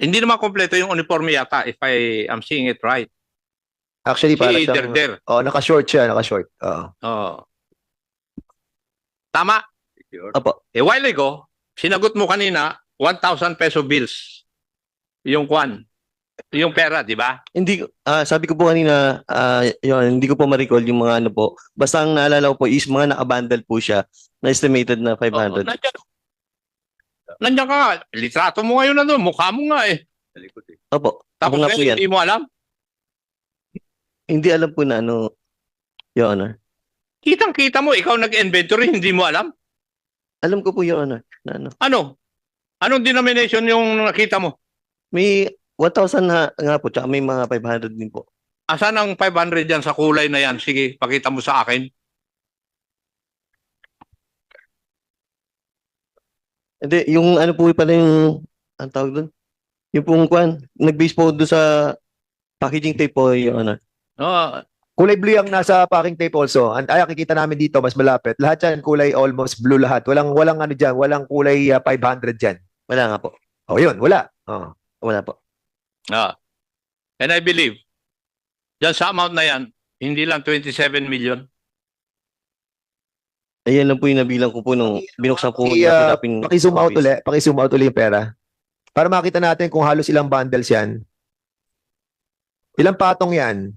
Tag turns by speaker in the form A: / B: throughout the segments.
A: Hindi naman kompleto yung uniforme yata if I am seeing it right.
B: Actually, para siya. siyang... Derder. Oh, naka-short siya, naka-short. Oo.
A: Oh. Tama? Sure. Apo. A while ago, sinagot mo kanina, 1,000 peso bills. Yung kwan. Yung pera, di ba?
B: Hindi, ah sabi ko po kanina, ah yun, hindi ko po ma-recall yung mga ano po. Basta ang naalala ko po is mga nakabundle po siya na estimated na 500. Oo,
A: Nandiyan ka nga. Litrato mo ngayon na doon. Mukha mo nga eh.
B: Opo. Ako Tapos nga po yan. hindi mo alam. Hindi alam po na ano, Your Honor.
A: Kitang-kita mo, ikaw nag-inventory, hindi mo alam.
B: Alam ko po, Your Honor, na ano.
A: Ano? Anong denomination yung nakita mo?
B: May 1,000 na nga po, tsaka may mga 500 din po.
A: Asan ang 500 yan sa kulay na yan? Sige, pakita mo sa akin.
B: Hindi, yung ano po pala yung, ang tawag doon? Yung pong kwan, nag-base po doon sa packaging tape po, Your Honor. Oh, Kulay blue yung nasa packing tape also. And ay nakikita namin dito mas malapit. Lahat 'yan kulay almost blue lahat. Walang walang ano diyan, walang kulay uh, 500 diyan. wala nga po. Oh, yun, wala. Oh. Wala po.
A: ah. And I believe, dyan sa amount na yan, hindi lang 27 million.
B: Ayan lang po yung nabilang ko po nung binuksan ko Paki, uh, Paki-zoom out ulit. Paki-zoom out ulit yung pera. Para makita natin kung halos ilang bundles yan. Ilang patong yan?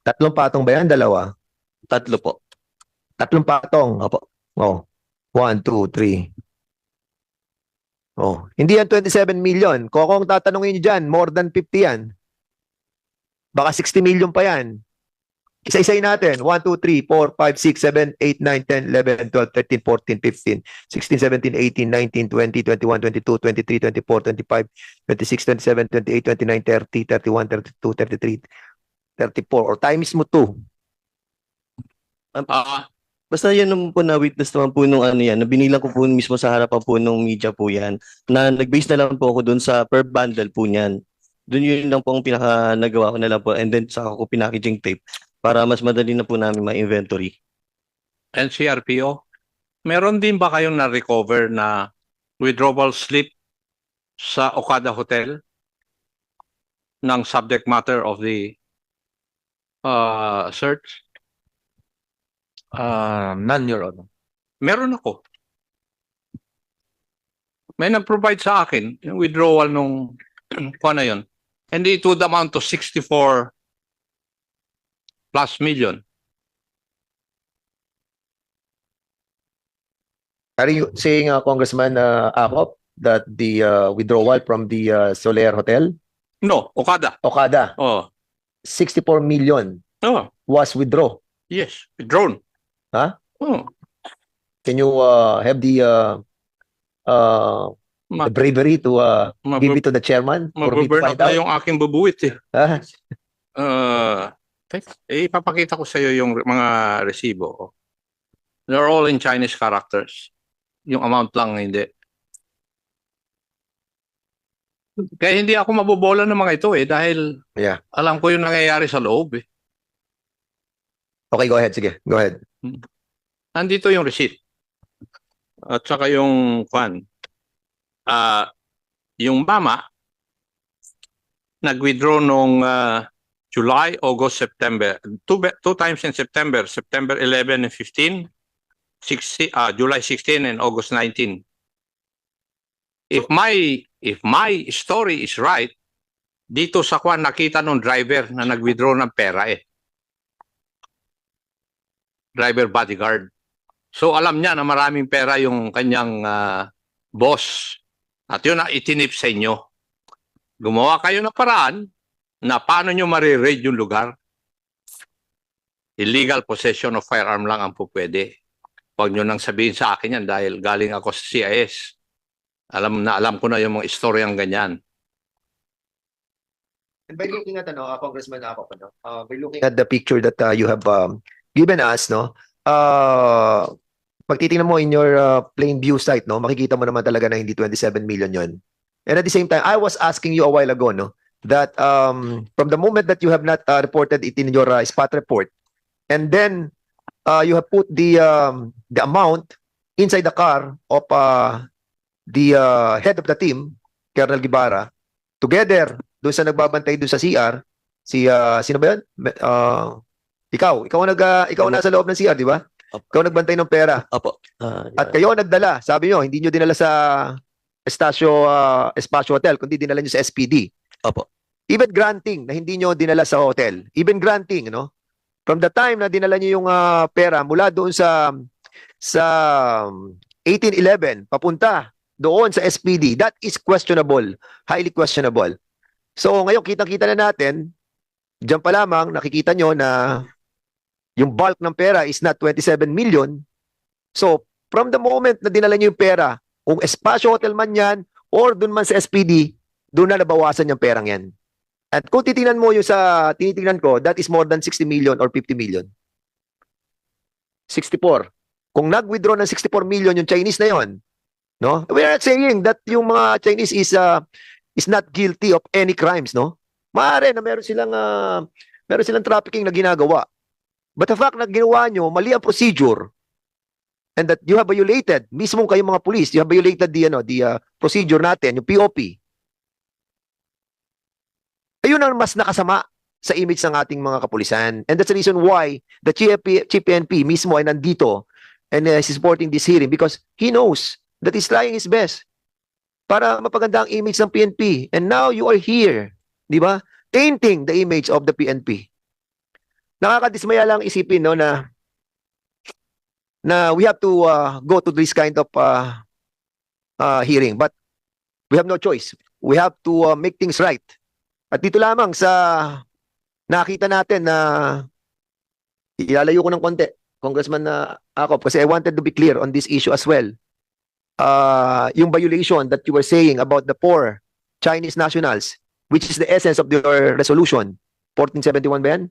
B: Tatlong patong ba yan? Dalawa? Tatlo po. Tatlong patong? Opo. Oh. One, two, three. Oh, hindi yan 27 million. Kung kung tatanungin niyo diyan, more than 50 yan. Baka 60 million pa yan. Isa-isay natin. 1, 2, 3, 4, 5, 6, 7, 8, 9, 10, 11, 12, 13, 14, 15, 16, 17, 18, 19, 20, 21, 22, 23, 24, 25, 26, 27, 28, 29, 30, 31, 32, 33, 34. Or times mo 2. Um, uh, basta yan naman po na-witness naman po nung ano yan, na binilang ko po mismo sa harapan po nung media po yan, na nag-base na lang po ako dun sa per bundle po niyan. Doon yun lang po ang pinaka nagawa ko na lang po and then sa ako pinakaging tape para mas madali na po namin ma-inventory.
A: NCRPO, meron din ba kayong na-recover na withdrawal slip sa Okada Hotel ng subject matter of the uh, search?
B: Uh, none, Your Honor.
A: Meron ako. May nag-provide sa akin yung withdrawal nung kung na ano yun. And it would amount to 64 plus million.
B: Are you saying, uh, Congressman uh, Akop, that the uh, withdrawal from the uh, Soler Hotel?
A: No, Okada. Okada. Oh.
B: 64 million oh. was withdraw.
A: Yes, withdrawn. Huh? Oh.
B: Can you uh, have the, uh, uh, the bravery to uh, give it to the chairman?
A: Mababurn out na yung aking bubuwit eh. Huh? uh, eh, ipapakita ko sa iyo yung mga resibo. Oh. They're all in Chinese characters. Yung amount lang hindi. Kaya hindi ako mabobola ng mga ito eh dahil yeah. alam ko yung nangyayari sa loob eh.
B: Okay, go ahead. Sige, go ahead. Hmm.
A: Nandito yung receipt. At saka yung kwan. Uh, yung mama nag-withdraw nung uh, July, August, September. Two, two times in September, September 11 and 15, 60, uh, July 16 and August 19. If my if my story is right, dito sa kwan nakita nung driver na nag-withdraw ng pera eh. Driver bodyguard. So alam niya na maraming pera yung kanyang uh, boss. At yun na itinip sa inyo. Gumawa kayo ng paraan na paano nyo mare-raid yung lugar? Illegal possession of firearm lang ang pupwede. Huwag nyo nang sabihin sa akin yan dahil galing ako sa CIS. Alam na alam ko na yung mga istoryang ganyan.
B: And by looking at ano, uh, Congressman ako, no? uh, by looking at the picture that uh, you have um, given us, no? Uh, pag mo in your uh, plain view site, no, makikita mo naman talaga na hindi 27 million 'yon. And at the same time, I was asking you a while ago, no, that um, from the moment that you have not uh, reported it in your uh, spot report, and then uh, you have put the um, the amount inside the car of uh, the uh, head of the team, Colonel Gibara, together doon sa nagbabantay doon sa CR, si uh, sino ba yun? Uh, ikaw, ikaw nag uh, ikaw na sa loob ng CR, di ba? Opo. Ikaw nagbantay ng pera. Opo. Uh, At kayo nagdala, sabi nyo, hindi niyo dinala sa Estacio uh, Espacio Hotel, kundi dinala niyo sa SPD. Opo. Even granting na hindi nyo dinala sa hotel, even granting, no? From the time na dinala nyo yung uh, pera mula doon sa sa 1811 um, papunta doon sa SPD, that is questionable, highly questionable. So ngayon kitang-kita na natin, diyan pa lamang nakikita nyo na yung bulk ng pera is not 27 million. So from the moment na dinala nyo yung pera, kung espasyo hotel man yan or doon man sa SPD, doon na nabawasan yung perang yan. At kung titingnan mo yung sa tinitingnan ko, that is more than 60 million or 50 million. 64. Kung nag-withdraw ng 64 million yung Chinese na yon, no? We are not saying that yung mga Chinese is uh, is not guilty of any crimes, no? Maaari na meron silang uh, meron silang trafficking na ginagawa. But the fact na ginawa nyo, mali ang procedure and that you have violated, mismo kayong mga police, you have violated the, ano, the uh, procedure natin, yung POP, Ayun ang mas nakasama sa image ng ating mga kapulisan. And that's the reason why the chief, chief PNP mismo ay nandito and uh, is supporting this hearing because he knows that he's trying his best para mapaganda ang image ng PNP. And now you are here, di ba? Tainting the image of the PNP. Nakakadismaya lang isipin no na na we have to uh, go to this kind of uh, uh, hearing but we have no choice. We have to uh, make things right at dito lamang sa nakita natin na ilalayo ko ng konti, Congressman na uh, Akop, kasi I wanted to be clear on this issue as well. Uh, yung violation that you were saying about the poor Chinese nationals, which is the essence of your resolution, 1471 ba yan?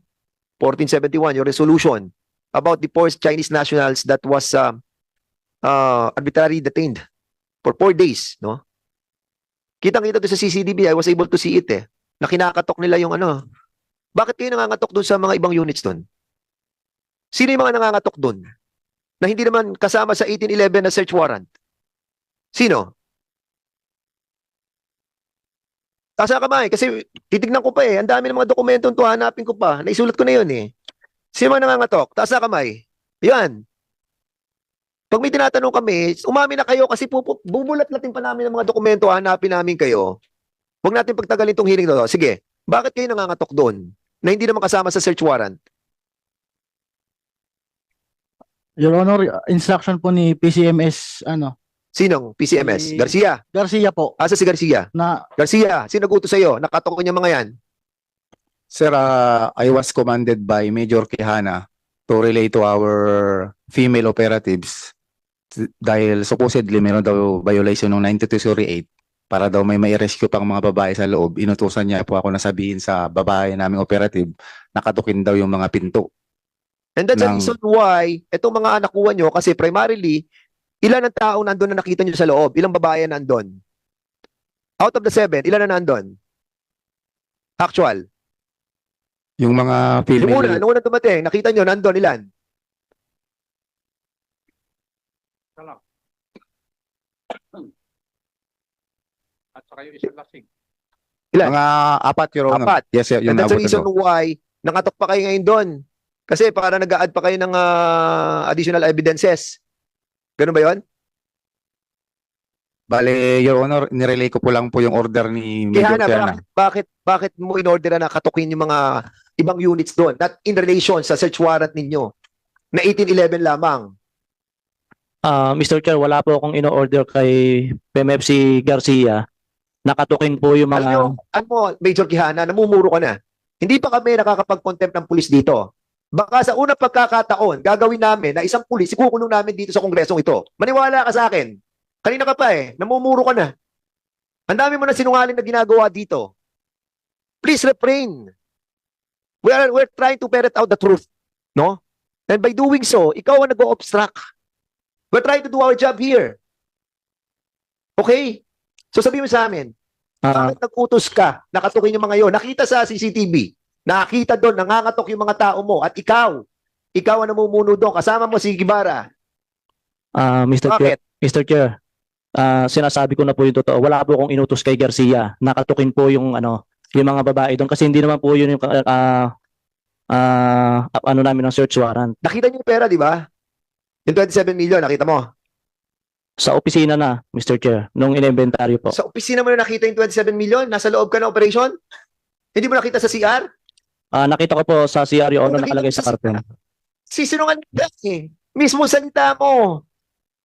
B: 1471, your resolution about the poor Chinese nationals that was uh, uh, arbitrarily detained for four days, no? Kitang-kita to sa CCDB, I was able to see it eh na kinakatok nila yung ano. Bakit kayo nangangatok doon sa mga ibang units doon? Sino yung mga nangangatok doon? Na hindi naman kasama sa 1811 na search warrant. Sino? Taas ang kamay kasi titignan ko pa eh. Ang dami ng mga dokumento to hanapin ko pa. Naisulat ko na yun eh. Sino man nangangatok? Taas ang kamay. Yan. Pag may tinatanong kami, umami na kayo kasi bubulat natin pa namin ng mga dokumento, hanapin namin kayo. Huwag natin pagtagalin itong hearing na Sige, bakit kayo nangangatok doon na hindi naman kasama sa search warrant?
C: Your Honor, instruction po ni PCMS, ano?
B: Sinong PCMS? Si- Garcia?
C: Garcia po.
B: Asa si Garcia? Na, Garcia, sino nag-utos sa'yo? Nakatok ko niya mga yan.
D: Sir, uh, I was commanded by Major Quijana to relay to our female operatives dahil supposedly meron daw violation ng 9238 para daw may mai-rescue pang mga babae sa loob, inutusan niya po ako na sabihin sa babae naming operative, nakatukin daw yung mga pinto.
B: And that's ng... the reason why itong mga anak kuha nyo, kasi primarily, ilan ang tao nandun na nakita nyo sa loob? Ilang babae nandun? Out of the seven, ilan na nandun? Actual.
D: Yung mga female. Yung
B: una, nung unang dumating, nakita nyo, nandun ilan?
E: Isa at saka yung isang lasing.
B: Ilan? Mga
D: apat, yung Honor. Apat.
B: Yes, yun And that's the reason why nakatok pa kayo ngayon doon. Kasi para nag-add pa kayo ng uh, additional evidences. Ganun ba yon?
D: Bale, Your Honor, nirelay ko po lang po yung order ni Major Kaya na,
B: bakit, bakit mo in-order na katukin yung mga ibang units doon? Not in relation sa search warrant ninyo na 1811 lamang.
C: Uh, ah, Mr. Chair, wala po akong in-order kay PMFC Garcia nakatukin po yung mga... Alam nyo,
B: ano, Major Kihana, namumuro ka na. Hindi pa kami nakakapag-contempt ng pulis dito. Baka sa unang pagkakataon, gagawin namin na isang pulis, ikukulong namin dito sa kongresong ito. Maniwala ka sa akin. Kanina ka pa eh, namumuro ka na. Ang dami mo na sinungaling na ginagawa dito. Please refrain. We are, we're trying to ferret out the truth. No? And by doing so, ikaw ang nag-obstruct. We're trying to do our job here. Okay? So sabihin mo sa amin, Uh, Bakit nag ka? Nakatukin yung mga yon. Nakita sa CCTV. Nakita doon, nangangatok yung mga tao mo. At ikaw, ikaw ang namumuno doon. Kasama mo si Gibara.
C: Uh, ah, Mr. Chair, Mr. Chair, uh, sinasabi ko na po yung totoo. Wala po akong inutos kay Garcia. Nakatukin po yung ano, yung mga babae doon kasi hindi naman po yun yung uh, uh, ano namin ng search warrant.
B: Nakita niyo yung pera, di ba? Yung 27 million, nakita mo?
C: Sa opisina na, Mr. Chair, nung ininventaryo po.
B: Sa opisina mo na nakita yung 27 million? Nasa loob ka ng operation? Hindi mo nakita sa CR?
C: Ah, nakita ko po sa CR yung ano nakalagay sa karton.
B: Sisinungan ka eh. Mismo salita mo.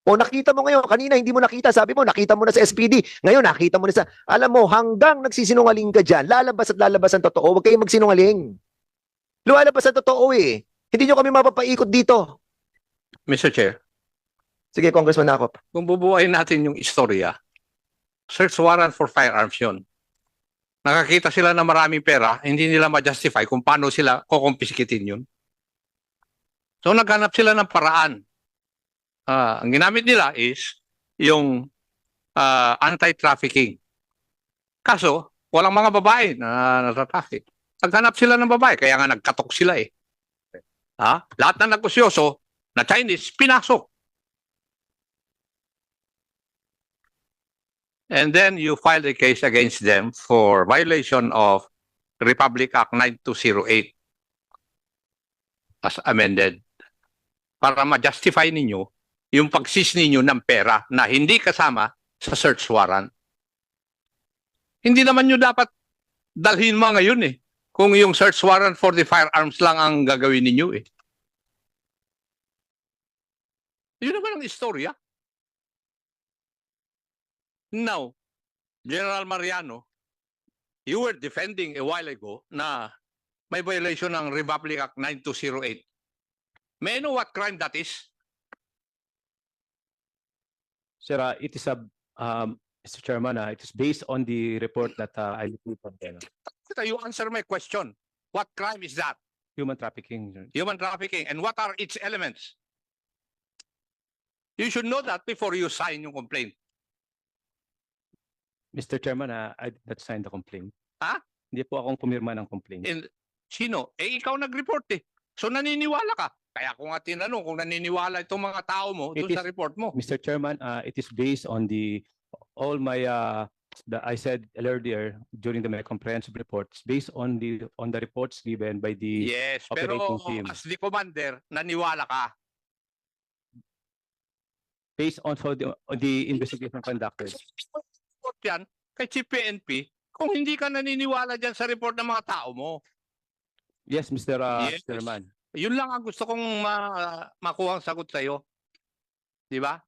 B: O nakita mo ngayon, kanina hindi mo nakita, sabi mo, nakita mo na sa SPD. Ngayon, nakita mo na sa... Alam mo, hanggang nagsisinungaling ka dyan, lalabas at lalabas ang totoo. Huwag kayong magsinungaling. Lumalabas ang totoo eh. Hindi nyo kami mapapaikot dito. Mr. Chair, Sige, Congressman Nakop.
A: Kung bubuhayin natin yung istorya, search warrant for firearms yun. Nakakita sila na maraming pera, hindi nila ma-justify kung paano sila kukumpiskitin yun. So naghanap sila ng paraan. Uh, ang ginamit nila is yung uh, anti-trafficking. Kaso, walang mga babae na natatraffic. Naghanap sila ng babae, kaya nga nagkatok sila eh. Ha? Lahat na nagkusyoso na Chinese, pinasok. And then you file a case against them for violation of Republic Act 9208 as amended para ma-justify ninyo yung pagsis ninyo ng pera na hindi kasama sa search warrant. Hindi naman nyo dapat dalhin mga ngayon eh. Kung yung search warrant for the firearms lang ang gagawin ninyo eh. Yun naman ang istorya. Now, General Mariano, you were defending a while ago na may violation ng Republic Act 9208. May I know what crime that is?
F: Sir, uh, it is a, um, Mr. Chairman, uh, it is based on the report that uh, I received from them.
A: You answer my question. What crime is that?
F: Human trafficking.
A: Human trafficking. And what are its elements? You should know that before you sign your complaint.
F: Mr. Chairman, ah, I did not sign the complaint. Ha? Ah? Hindi po akong pumirma ng complaint.
A: In, sino? Eh, ikaw nag-report eh. So naniniwala ka. Kaya ko nga tinanong kung naniniwala itong mga tao mo It doon sa report mo.
F: Mr. Chairman, uh, it is based on the, all my, uh, the, I said earlier during the my comprehensive reports, based on the, on the reports given by the, Yes, pero operating team.
A: as the commander, naniwala ka.
F: based on for the, the investigation conducted
A: yan kay Chief PNP kung hindi ka naniniwala dyan sa report ng mga tao mo.
F: Yes, Mr. Uh, yes. Chairman.
A: Yun lang ang gusto kong ma- makuha ang sagot sa iyo. Di ba?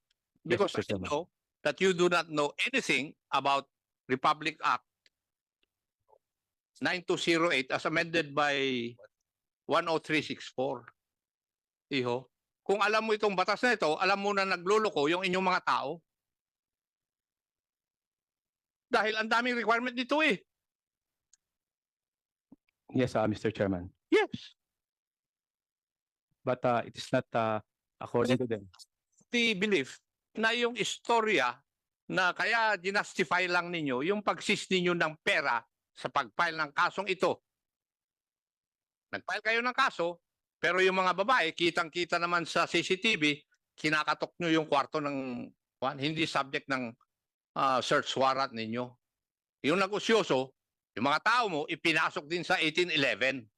A: Because yes, I know that you do not know anything about Republic Act 9208 as amended by 10364. Iho. Kung alam mo itong batas na ito, alam mo na nagluloko yung inyong mga tao. Dahil ang daming requirement nito eh.
F: Yes, uh, Mr. Chairman. Yes. But uh, it is not uh, according to them.
A: The belief na yung istorya na kaya ginastify lang ninyo yung pagsis ninyo ng pera sa pagfile ng kasong ito. Nagfile kayo ng kaso, pero yung mga babae, kitang-kita naman sa CCTV, kinakatok nyo yung kwarto ng hindi subject ng uh, ah, search warrant ninyo. Yung nagusyoso, yung mga tao mo, ipinasok din sa 1811.